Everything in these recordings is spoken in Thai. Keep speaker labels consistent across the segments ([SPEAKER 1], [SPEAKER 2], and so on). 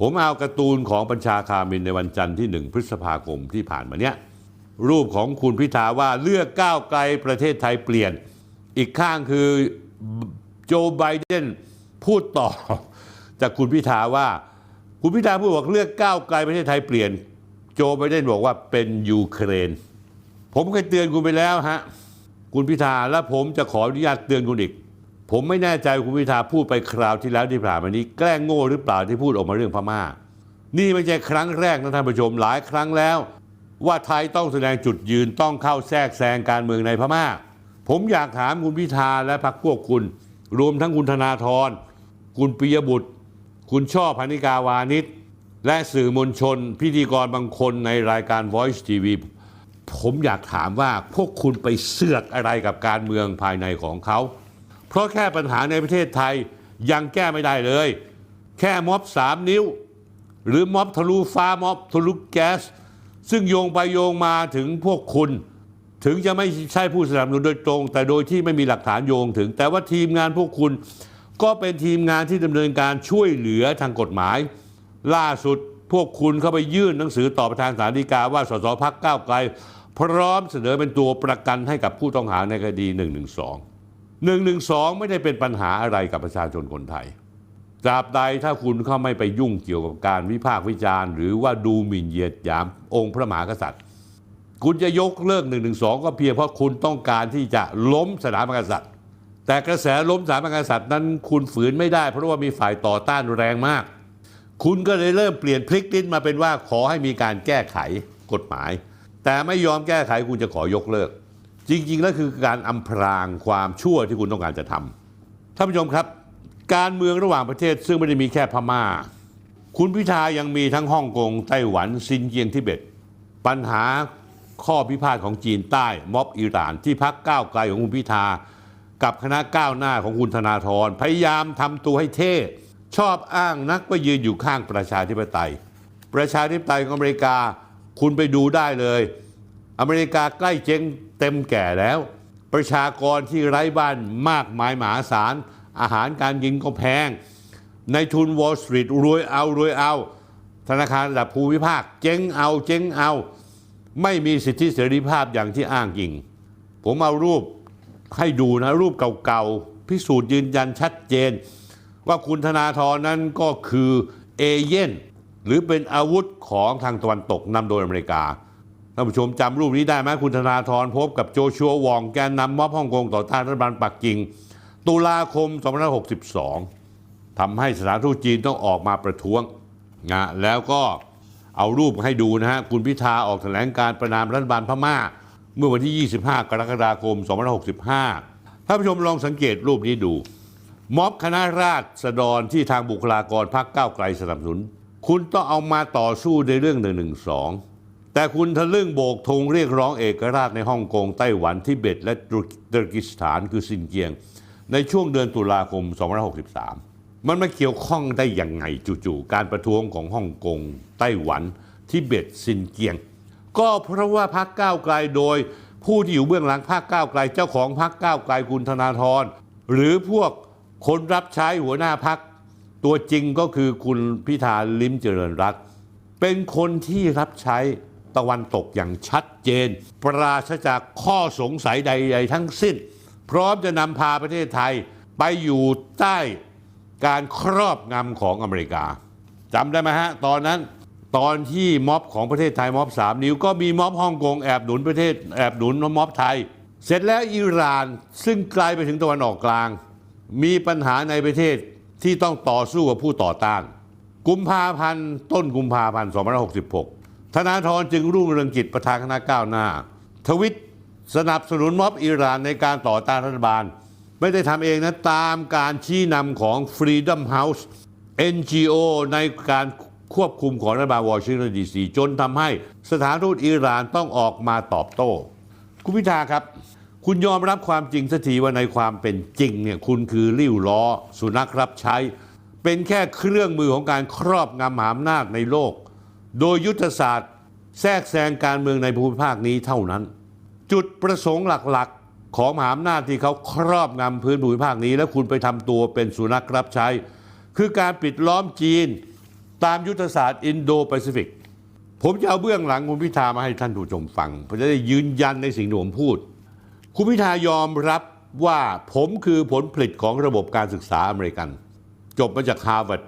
[SPEAKER 1] ผมเอาการ์ตูนของบัญชาคามินในวันจันทร์ที่ 1 พฤษภาคมที่ผ่านมาเนี้ยรูปของคุณพิธาว่าเลือกก้าวไกลประเทศไทยเปลี่ยน อีกข้างคือโจไบเดนพูดต่อ จากคุณพิธาว่า คุณพิธาพูดบอกเลือกก้าวไกลประเทศไทยเปลี่ยน โจไบเดนบอกว่าเป็นยูเครน ผมเคยเตือนคุณไปแล้วฮะคุณพิธาและผมจะขออนุญาตเตือนคุณอีก ผมไม่แน่ใจคุณพิธาพูดไปคราวที่แล้วที่ผ่านมานี้ แกล้งโง่หรือเปล่าที่พูดออกมาเรื่องพม่า นี่ไม่ใช่ครั้งแรกนะท่านผู้ชมหลายครั้งแล้ว ว่าไทยต้องแสดงจุดยืนต้องเข้าแทรกแซงการเมืองในพม่า ผมอยากถามคุณพิธาและพรรคพวกคุณ รวมทั้งคุณธนาธรคุณปิยบุตร คุณช่อพนิกาวานิชและสื่อมวลชน พิธีกรบางคนในรายการ Voice TV ผมอยากถามว่าพวกคุณไปเสือกอะไรกับการเมืองภายในของเขา เพราะแค่ปัญหาในประเทศไทยยังแก้ไม่ได้เลย แค่ม็อบสามนิ้ว หรือม็อบทะลุฟ้าม็อบทะลุแก๊ส ซึ่งโยงไปโยงมาถึงพวกคุณ ถึงจะไม่ใช่ผู้สนับสนุนโดยตรง แต่โดยที่ไม่มีหลักฐานโยงถึง แต่ว่าทีมงานพวกคุณก็เป็นทีมงานที่ดำเนินการช่วยเหลือทางกฎหมาย ล่าสุดพวกคุณเข้าไปยื่นหนังสือต่อประธานศาลฎีกาว่าสสพักก้าวไกล พร้อมเสนอเป็นตัวประกันให้กับผู้ต้องหาในคดี 112 112ไม่ได้เป็นปัญหาอะไรกับประชาชนคนไทยตราบใดถ้าคุณเข้าไม่ไปยุ่งเกี่ยวกับการวิพากษ์วิจารณ์ หรือว่าดูหมิ่นเหยียดหยาม องค์พระมหากษัตริย์ คุณจะยกเลิก1นึก็เพียงเพราะคุณต้องการที่จะล้มสถาบันกษัตริย์ แต่กระแสล้มสถาบันกษัตริย์นั้นคุณฝืนไม่ได้ เพราะว่ามีฝ่ายต่อต้านแรงมาก คุณก็เลยเริ่มเปลี่ยนพลิกลิ้นมาเป็นว่าขอให้มีการแก้ไขกฎหมาย แต่ไม่ยอมแก้ไขคุณจะขอยกเลิก จริง ๆ แล้วคือการอำพรางความชั่วที่คุณต้องการจะทำท่านผู้ชมครับ การเมืองระหว่างประเทศซึ่งไม่ได้มีแค่พม่า คุณพิธายังมีทั้งฮ่องกงไต้หวันซินเจียงทิเบต ปัญหาข้อพิพาทของจีนใต้ ม็อบอิหร่าน ที่พักก้าวไกลของคุณพิธา กับคณะก้าวหน้าของคุณธนาธรพยายามทำตัวให้เท่ชอบอ้างนักว่ายืนอยู่ข้างประชาธิปไตย ประชาธิปไตยของอเมริกาคุณไปดูได้เลย อเมริกาใกล้เจ๊งเต็มแก่แล้ว ประชากรที่ไร้บ้านมากมายมหาศาล อาหารการกินก็แพง ในทุนวอล l สตรีทรวยเอารวยเอา ธนาคารระดับภูมิภาค เจ๊งเอาเจ๊งเอา ไม่มีสิทธิเสรีภาพอย่างที่อ้างอิง ผมเอารูปให้ดูนะ รูปเก่าๆ พิสูจน์ยืนยันชัดเจน ว่าคุณธนาธรนั้นก็คือเอเย่นหรือเป็นอาวุธของทางตะวันตกนำโดยอเมริกา ท่านผู้ชมจำรูปนี้ได้ไหมคุณธนาธรพบกับโจชัววองแกนนำม็อบฮ่องกงต่อต้านรัฐบาลปักกิ่ง ตุลาคม 2562 ทำให้สถานทูตจีนต้องออกมาประท้วงนะแล้วก็เอารูปให้ดูนะฮะ คุณพิธาออกแถลงการประนามรัฐบาลพม่า เมื่อวันที่ 25 กรกฎาคม 2565 ท่านผู้ชมลองสังเกตรูปนี้ดู ม็อบคณะราษฎรที่ทางบุคลากรพรรคก้าวไกลสนับสนุน คุณต้องเอามาต่อสู้ในเรื่อง 112 แต่คุณทะลึ่งโบกธงเรียกร้องเอกราชในฮ่องกงไต้หวันทิเบตและตุรกิสถานคือซินเกียง ในช่วงเดือนตุลาคม 2563 มันมาเกี่ยวข้องได้อยังไงจู่ๆการประท้วงของฮ่องกงไต้หวันทิเบตซินเกียง ก็เพราะว่าพรรคก้าวไกลโดย ผู้ที่อยู่เบื้องหลังพรรคก้าวไกลเจ้าของพรรคก้าวไกลคุณธนาธรหรือพวกคนรับใช้หัวหน้าพรรคตัวจริงก็คือคุณพิธาลิมเจริญรัตเป็นคนที่รับใช้ ตะวันตกอย่างชัดเจน ปราศจากข้อสงสัยใด ๆ ทั้งสิ้น พร้อมจะนำพาประเทศไทยไปอยู่ใต้การครอบงำของอเมริกาจำได้ไหมฮะ ตอนนั้นตอนที่ม็อบของประเทศไทยม็อบสามนิ้วก็มีม็อบฮ่องกงแอบหนุนประเทศแอบหนุนม็อบไทย เสร็จแล้วอิหร่านซึ่งไกลไปถึงตะวันออกกลาง มีปัญหาในประเทศที่ต้องต่อสู้กับผู้ต่อต้าน กุมภาพันธ์ต้นกุมภาพันธ์2566 ธนาธรจึงรุ่งเรืองกิจประธานคณะก้าวหน้า ทวิตสนับสนุนม็อบอิหร่านในการต่อต้านรัฐบาล ไม่ได้ทำเองนะ ตามการชี้นำของ Freedom House NGO ในการควบคุมของรัฐบาลวอชิงตันดีซีจนทำให้สถานทูตอิหร่านต้องออกมาตอบโต้ คุณพิธาครับ คุณยอมรับความจริงสักทีว่าในความเป็นจริงเนี่ยคุณคือริ้วล้อ สุนัขรับใช้ เป็นแค่เครื่องมือของการครอบงำมหาอำนาจในโลก โดยยุทธศาสตร์ แทรกแซงการเมืองในภูมิภาคนี้เท่านั้น จุดประสงค์หลักๆ ของมหาอำนาจที่เขาครอบงำพื้นภูมิภาคนี้ และคุณไปทำตัวเป็นสุนัขรับใช้ คือการปิดล้อมจีนตามยุทธศาสตร์อินโดแปซิฟิกผมจะเอาเบื้องหลังคุณพิธามาให้ท่านผู้ชมฟังเพื่อจะได้ยืนยันในสิ่งที่ผมพูด คุณพิธายอมรับว่าผมคือผลผลิตของระบบการศึกษาอเมริกัน จบมาจากฮาร์วาร์ด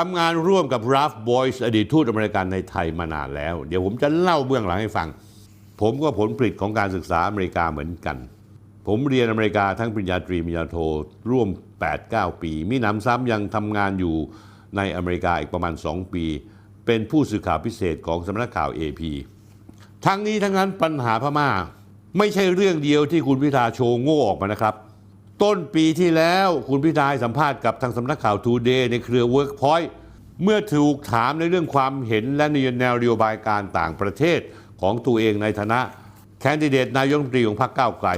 [SPEAKER 1] ทำงานร่วมกับราฟบอยส์อดีตทูตอเมริกันในไทยมานานแล้ว เดี๋ยวผมจะเล่าเบื้องหลังให้ฟัง ผมก็ผลผลิตของการศึกษาอเมริกาเหมือนกัน ผมเรียนอเมริกาทั้งปริญญาตรีปริญญาโทร่วม 8-9 ปี มีหนำซ้ำยังทำงานอยู่ในอเมริกาอีกประมาณ 2 ปี เป็นผู้สื่อข่าวพิเศษของสำนักข่าว AP ทั้งนี้ทั้งนั้นปัญหาพม่า ไม่ใช่เรื่องเดียวที่คุณพิธาโชว์โง่ออกมานะครับ ต้นปีที่แล้วคุณพิธาให้สัมภาษณ์กับทางสำนักข่าวทูเดย์ในเครือ Workpoint เมื่อถูกถามในเรื่องความเห็นและในแนวนโยบายการต่างประเทศของตัวเองในฐานะแคนดิเดตนายกรัฐมนตรีของพรรคก้าวไกล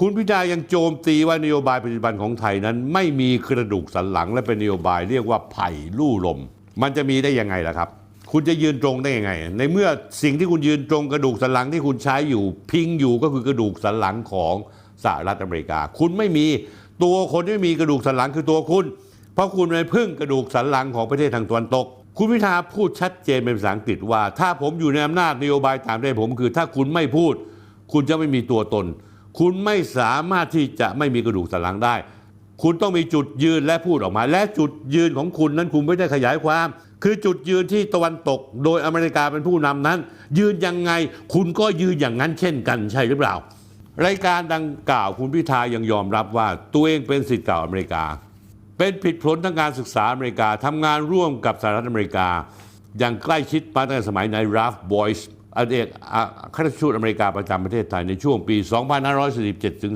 [SPEAKER 1] คุณพิธายังโจมตีว่านโยบายปัจจุบันของไทยนั้น ไม่มีกระดูกสันหลังและเป็นนโยบายเรียกว่าไผ่ลู่ลม มันจะมีได้ยังไงล่ะครับ คุณจะยืนตรงได้ยังไง ในเมื่อสิ่งที่คุณยืนตรงกระดูกสันหลังที่คุณใช้อยู่พิงอยู่ก็คือกระดูกสันหลังของ สหรัฐอเมริกา คุณไม่มีตัวคนที่มีกระดูกสันหลังคือตัวคุณ เพราะคุณไปพึ่งกระดูกสันหลังของประเทศทางตะวันตก คุณพิธาพูดชัดเจนเป็นภาษาอังกฤษว่า ถ้าผมอยู่ในอำนาจนโยบายตามได้ผม คือถ้าคุณไม่พูด คุณจะไม่มีตัวตน คุณไม่สามารถที่จะไม่มีกระดูกสันหลังได้ คุณต้องมีจุดยืนและพูดออกมา และจุดยืนของคุณนั้นคุณไม่ได้ขยายความคือจุดยืนที่ตะวันตกโดยอเมริกาเป็นผู้นำนั้น ยืนยังไงคุณก็ยืนอย่างนั้นเช่นกันใช่หรือเปล่า รายการดังกล่าวคุณพิธายังยอมรับว่าตัวเองเป็นสิทธิ์เก่าอเมริกา เป็นผิดผลทางการศึกษาอเมริกาทำงานร่วมกับสหรัฐอเมริกา อย่างใกล้ชิดมาตั้งแต่สมัยในราฟบอยส์อดีตอัครราชทูตอเมริกาประจำประเทศไทยในช่วงปี 2547 ถึง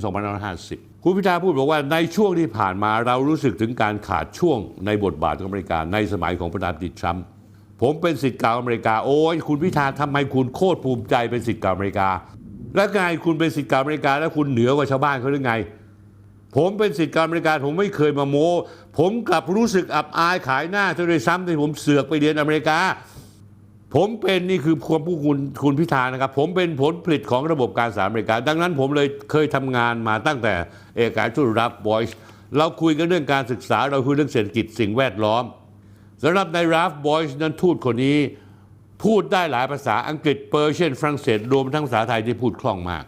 [SPEAKER 1] 2550 คุณพิธาพูดบอกว่าในช่วงที่ผ่านมาเรารู้สึกถึงการขาดช่วงในบทบาทของอเมริกาในสมัยของประธานาธิบดีทรัมป์ผมเป็นสิทธิ์เก่าอเมริกาโอ้ยคุณพิธาทำไมคุณโคตรภูมิใจเป็นสิทธิ์เก่าอเมริกา แล้วไงคุณเป็นสิทธิ์กาอเมริกาแล้วคุณเหนือกว่าชาวบ้านเขาหรือไง ผมเป็นสิทธิ์การบริการผมไม่เคยมาโม้ ผมกลับรู้สึกอับอายขายหน้าเท่าด้วยซ้ำที่ผมเสือกไปเรียนอเมริกา ผมเป็นนี่คือความผู้คุณคุณพิธานะครับ ผมเป็นผลผลิตของระบบการศึกษาอเมริกา ดังนั้นผมเลยเคยทำงานมาตั้งแต่เอกการทูตรับบอยส์เราคุยกันเรื่องการศึกษาเราคุยเรื่องเศรษฐกิจสิ่งแวดล้อมสำหรับในราฟบอยส์นั้นทูตคนนี้ พูดได้หลายภาษาอังกฤษเปอร์เชียนฝรั่งเศสรวมทั้งภาษาไทยที่พูดคล่องมาก